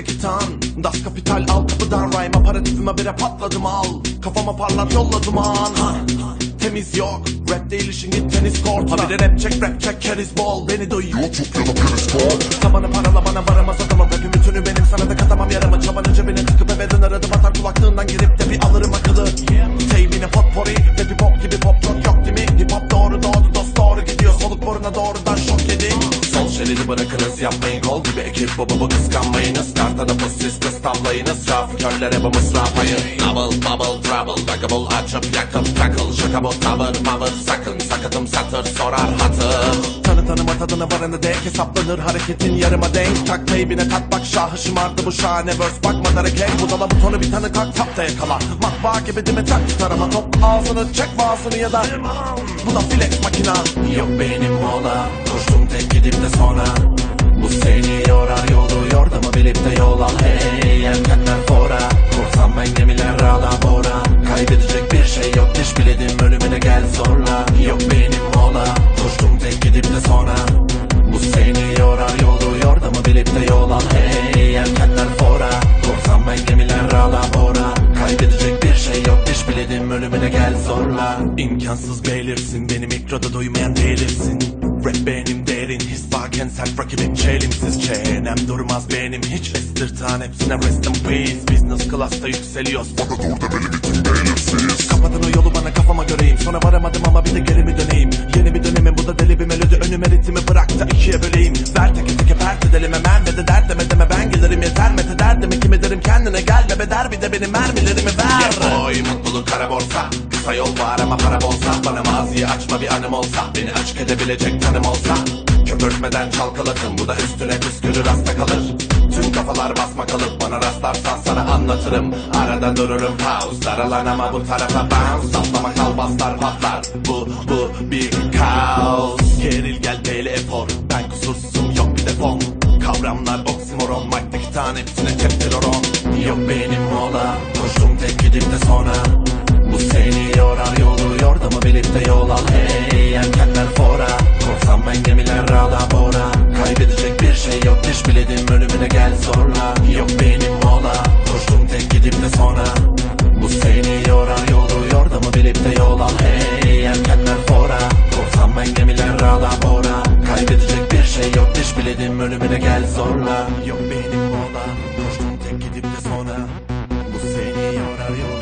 kalktı kitan Das kapital al kapıdan Rhyme'a paradigma bire patladım al. Kafama parlat yolladım an. Ha, Temiz yok Rap değil işin git tenis kortta Habire rap çek rap çek keriz bol Beni duyuyor. Çok yana keriz bol Tabanı parala bana varamaz adamım Rapim bütünü benim sana da katamam. yer yapmayın gol gibi ekip babamı kıskanmayınız Kartada siz kız tavlayınız Trafikörlere bu mısrafayın Double bubble trouble Duggable açıp yakıp takıl Şaka bu tavır mavır sakın Sakatım satır sorar hatır. Tanı tanıma tadına varanı dek Hesaplanır hareketin yarıma denk. Tak teybine tat bak şahı şımardı bu şahane verse. Bakma hareket budala butonu bir tanı kalk tap da yakala. Matbaa gibi dime tak tarama top Ağzını çek vaazını ya da Bu da flex makina. Yok benim mola Koştum tek gidip de sonra Seni yorar yolu yordamı bilip de yol al Hey yelkenler fora. Korsan ben gemiler rala bora. Kaybedecek bir şey yok diş biledim ölümüne gel zorla. Yok benim mola Koştum tek gidip de sonra. Bu seni yorar yolu yordamı bilip de yol al Hey ölümüne gel zorla. İmkansız belirsin beni mikroda duymayan delirsin. Rap benim derin his varken sert rakibim çelimsiz. Çenem durmaz benim hiç estirtan hepsine rest in peace. Business class'ta yükseliyoruz. Bana dur demeli bütün belirsiz. Kapatın o yolu bana kafama göreyim. Sonra varamadım ama bir de geri mi döneyim? Yeni bir dönemin bu da deli bir melodi. Önüme ritmi bırak da ikiye böleyim. Ver teke teke pert edelim hemen Ve de dert deme deme. Ben gelirim yeter Mete derdimi. Kim ederim kendine gel Be beder bir de benim mermilerimi ver. Yeah boy mutluluk kara borsa. Kısa yol var ama para bolsa. Bana maziyi açma bir anım olsa. Beni açık edebilecek tanım olsa. Köpürtmeden çalkalatın. Bu da üstüne püskürür hasta kalır. Tüm kafalar basma kalıp Bana rastlarsan sana anlatırım. Arada dururum pause Daralan ama bu tarafa bounce. Sallama kalbaslar patlar. Bu bu bir kaos. Geril gel beyli efor. Ben kusursuzum yok bir defon. Kavramlar oksimoron. Mike'daki tane hepsine keptir oron. Yok benim Koştum tek gidip de sonra. Bu seni yorar yolu yordamı bilip de yol al Hey yelkenler fora. Korsan ben gemiler rala bora. Kaybedecek bir şey yok diş biledim ölümüne gel zorla Yok benim mola. Koştum tek gidip de sonra. Bu seni yorar yolu yordamı bilip de yol al Hey yelkenler fora. Korsan ben gemiler rala bora. Kaybedecek bir şey yok diş biledim ölümüne gel zorla. Yok benim mola. Koştum tek gidip de sonra seni